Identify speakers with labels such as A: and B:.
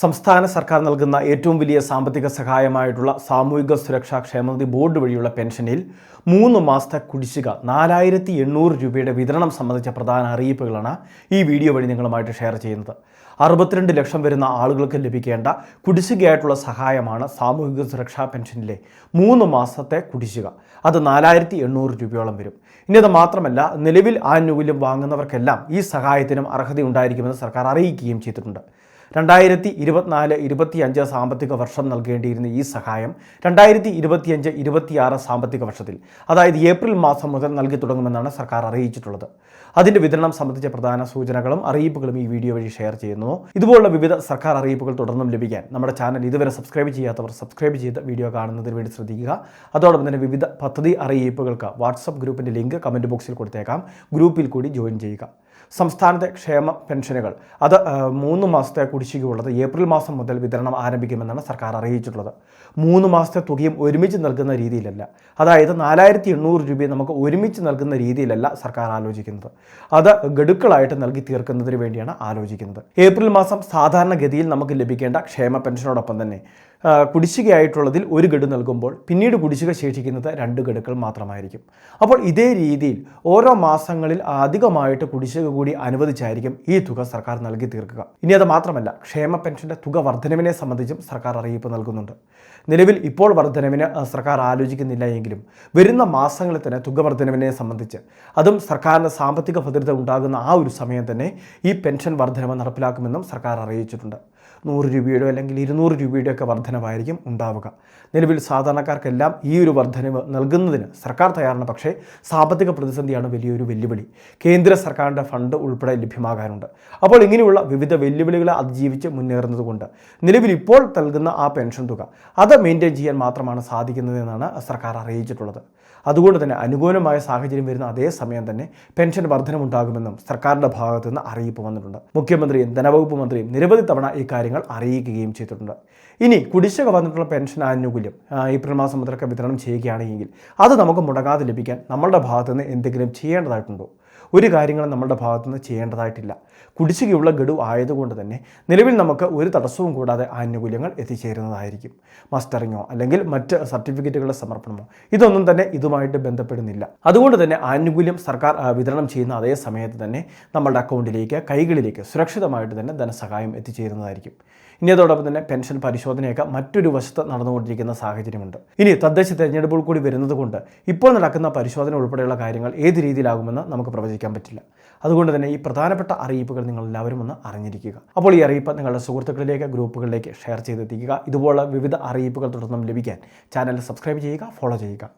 A: സംസ്ഥാന സർക്കാർ നൽകുന്ന ഏറ്റവും വലിയ സാമ്പത്തിക സഹായമായിട്ടുള്ള സാമൂഹിക സുരക്ഷാ ക്ഷേമനിധി ബോർഡ് വഴിയുള്ള പെൻഷനിൽ മൂന്ന് മാസത്തെ കുടിശ്ശിക നാലായിരത്തി എണ്ണൂറ് രൂപയുടെ വിതരണം സംബന്ധിച്ച പ്രധാന അറിയിപ്പുകളാണ് ഈ വീഡിയോ വഴി നിങ്ങളുമായിട്ട് ഷെയർ ചെയ്യുന്നത്. അറുപത്തിരണ്ട് ലക്ഷം വരുന്ന ആളുകൾക്ക് ലഭിക്കേണ്ട കുടിശ്ശികയായിട്ടുള്ള സഹായമാണ് സാമൂഹിക സുരക്ഷാ പെൻഷനിലെ മൂന്ന് മാസത്തെ കുടിശ്ശിക. അത് നാലായിരത്തി എണ്ണൂറ് രൂപയോളം വരും. ഇനി അത് മാത്രമല്ല നിലവിൽ ആനുകൂല്യം വാങ്ങുന്നവർക്കെല്ലാം ഈ സഹായത്തിനും അർഹതയുണ്ടായിരിക്കുമെന്ന് സർക്കാർ അറിയിക്കുകയും ചെയ്തിട്ടുണ്ട്. രണ്ടായിരത്തി ഇരുപത്തിനാല് ഇരുപത്തിയഞ്ച് സാമ്പത്തിക വർഷം നൽകേണ്ടിയിരുന്ന ഈ സഹായം രണ്ടായിരത്തി ഇരുപത്തിയഞ്ച് ഇരുപത്തിയാറ് സാമ്പത്തിക വർഷത്തിൽ അതായത് ഏപ്രിൽ മാസം മുതൽ നൽകി തുടങ്ങുമെന്നാണ് സർക്കാർ അറിയിച്ചിട്ടുള്ളത്. അതിന്റെ വിതരണം സംബന്ധിച്ച പ്രധാന സൂചനകളും അറിയിപ്പുകളും ഈ വീഡിയോ വഴി ഷെയർ ചെയ്യുന്നു. ഇതുപോലുള്ള വിവിധ സർക്കാർ അറിയിപ്പുകൾ തുടർന്നും ലഭിക്കാൻ നമ്മുടെ ചാനൽ ഇതുവരെ സബ്സ്ക്രൈബ് ചെയ്യാത്തവർ സബ്സ്ക്രൈബ് ചെയ്ത് വീഡിയോ കാണുന്നതിന് വേണ്ടി ശ്രദ്ധിക്കുക. അതോടൊപ്പം തന്നെ വിവിധ പദ്ധതി അറിയിപ്പുകൾക്ക് വാട്സപ്പ് ഗ്രൂപ്പിന്റെ ലിങ്ക് കമന്റ് ബോക്സിൽ കൊടുത്തേക്കാം. ഗ്രൂപ്പിൽ കൂടി ജോയിൻ ചെയ്യുക. സംസ്ഥാനത്തെ ക്ഷേമ പെൻഷനുകൾ. അത് മൂന്ന് മാസത്തെ കുടിശ്ശികയുള്ളത് ഏപ്രിൽ മാസം മുതൽ വിതരണം ആരംഭിക്കുമെന്നാണ് സർക്കാർ അറിയിച്ചിട്ടുള്ളത്. മൂന്ന് മാസത്തെ തുകയും ഒരുമിച്ച് നൽകുന്ന രീതിയിലല്ല. അതായത് നാലായിരത്തി എണ്ണൂറ് രൂപയും നമുക്ക് ഒരുമിച്ച് നൽകുന്ന രീതിയിലല്ല സർക്കാർ ആലോചിക്കുന്നത്. അത് ഗഡുക്കളായിട്ട് നൽകി തീർക്കുന്നതിന് വേണ്ടിയാണ് ആലോചിക്കുന്നത്. ഏപ്രിൽ മാസം സാധാരണഗതിയിൽ നമുക്ക് ലഭിക്കേണ്ട ക്ഷേമ പെൻഷനോടൊപ്പം തന്നെ കുടിശ്ശികയായിട്ടുള്ളതിൽ ഒരു ഗഡു നൽകുമ്പോൾ പിന്നീട് കുടിശ്ശിക ശേഷിക്കുന്നത് രണ്ട് ഗഡുക്കൾ മാത്രമായിരിക്കും. അപ്പോൾ ഇതേ രീതിയിൽ ഓരോ മാസങ്ങളിൽ അധികമായിട്ട് കുടിശ്ശിക കൂടി അനുവദിച്ചായിരിക്കും ഈ തുക സർക്കാർ നൽകി തീർക്കുക. ഇനി അത് മാത്രമല്ല ക്ഷേമ പെൻഷന്റെ തുക വർധനവിനെ സംബന്ധിച്ചും സർക്കാർ അറിയിപ്പ് നൽകുന്നുണ്ട്. നിലവിൽ ഇപ്പോൾ വർധനവിന് സർക്കാർ ആലോചിക്കുന്നില്ല എങ്കിലും വരുന്ന മാസങ്ങളിൽ തന്നെ തുക വർധനവിനെ സംബന്ധിച്ച് അതും സർക്കാരിന് സാമ്പത്തിക ഭദ്രത ഉണ്ടാകുന്ന ആ ഒരു സമയം തന്നെ ഈ പെൻഷൻ വർധനവ് നടപ്പിലാക്കുമെന്നും സർക്കാർ അറിയിച്ചിട്ടുണ്ട്. നൂറ് രൂപയുടെ അല്ലെങ്കിൽ ഇരുന്നൂറ് രൂപയുടെ ഒക്കെ വർധനവായിരിക്കും ഉണ്ടാവുക. നിലവിൽ സാധാരണക്കാർക്കെല്ലാം ഈ ഒരു വർധനവ് നൽകുന്നതിന് സർക്കാർ തയ്യാറാണ്. പക്ഷേ സാമ്പത്തിക പ്രതിസന്ധിയാണ് വലിയൊരു വെല്ലുവിളി. കേന്ദ്ര സർക്കാരിന്റെ ഫണ്ട് ഉൾപ്പെടെ ലഭ്യമാകാനുണ്ട് അപ്പോൾ ഇങ്ങനെയുള്ള വിവിധ വെല്ലുവിളികളെ അതിജീവിച്ച് മുന്നേറുന്നതുകൊണ്ട് നിലവിൽ ഇപ്പോൾ നൽകുന്ന ആ പെൻഷൻ തുക അത് മെയിന്റെയിൻ ചെയ്യാൻ മാത്രമാണ് സാധിക്കുന്നതെന്നാണ് സർക്കാർ അറിയിച്ചിട്ടുള്ളത്. അതുകൊണ്ട് തന്നെ അനുകൂലമായ സാഹചര്യം വരുന്ന അതേ സമയം തന്നെ പെൻഷൻ വർധനമുണ്ടാകുമെന്നും സർക്കാരിന്റെ ഭാഗത്തു നിന്ന് അറിയിപ്പ് വന്നിട്ടുണ്ട്. മുഖ്യമന്ത്രിയും ധനവകുപ്പ് മന്ത്രിയും നിരവധി തവണ ഈ കാര്യങ്ങൾ അറിയിക്കുകയും ചെയ്തിട്ടുണ്ട്. ഇനി കുടിശ്ശിക വന്നിട്ടുള്ള പെൻഷൻ ആനുകൂല്യം ഏപ്രിൽ മാസം മുതലൊക്കെ വിതരണം ചെയ്യുകയാണെങ്കിൽ അത് നമുക്ക് മുടങ്ങാതെ ലഭിക്കാൻ നമ്മളുടെ ഭാഗത്തു നിന്ന് എന്തെങ്കിലും ചെയ്യേണ്ടതായിട്ടുണ്ടോ? ഒരു കാര്യങ്ങളും നമ്മളുടെ ഭാഗത്തുനിന്ന് ചെയ്യേണ്ടതായിട്ടില്ല. കുടിശ്ശികയുള്ള ഗഡു ആയതുകൊണ്ട് തന്നെ നിലവിൽ നമുക്ക് ഒരു തടസ്സവും കൂടാതെ ആനുകൂല്യങ്ങൾ എത്തിച്ചേരുന്നതായിരിക്കും. മസ്റ്ററിങ്ങോ അല്ലെങ്കിൽ മറ്റ് സർട്ടിഫിക്കറ്റുകളുടെ സമർപ്പണമോ ഇതൊന്നും തന്നെ ഇതുമായിട്ട് ബന്ധപ്പെടുന്നില്ല. അതുകൊണ്ട് തന്നെ ആനുകൂല്യം സർക്കാർ വിതരണം ചെയ്യുന്ന അതേ സമയത്ത് തന്നെ നമ്മളുടെ അക്കൗണ്ടിലേക്ക് കൈകളിലേക്ക് സുരക്ഷിതമായിട്ട് തന്നെ ധനസഹായം എത്തിച്ചേരുന്നതായിരിക്കും. ഇനി അതോടൊപ്പം തന്നെ പെൻഷൻ പരിശോധനയൊക്കെ മറ്റൊരു വശത്ത് നടന്നുകൊണ്ടിരിക്കുന്ന സാഹചര്യമുണ്ട്. ഇനി തദ്ദേശ തെരഞ്ഞെടുപ്പുകൾ കൂടി വരുന്നതുകൊണ്ട് ഇപ്പോൾ നടക്കുന്ന പരിശോധന ഉൾപ്പെടെയുള്ള കാര്യങ്ങൾ ഏത് രീതിയിലാകുമെന്ന് നമുക്ക് പ്രവചിക്കാൻ പറ്റില്ല. അതുകൊണ്ട് തന്നെ ഈ പ്രധാനപ്പെട്ട അറിയിപ്പുകൾ നിങ്ങൾ എല്ലാവരും ഒന്ന് അറിഞ്ഞിരിക്കുക. അപ്പോൾ ഈ അറിയിപ്പ് നിങ്ങളുടെ സുഹൃത്തുക്കളിലേക്ക് ഗ്രൂപ്പുകളിലേക്ക് ഷെയർ ചെയ്തെത്തിക്കുക. ഇതുപോലുള്ള വിവിധ അറിയിപ്പുകൾ തുടർന്നും ലഭിക്കാൻ ചാനൽ സബ്സ്ക്രൈബ് ചെയ്യുക ഫോളോ ചെയ്യുക.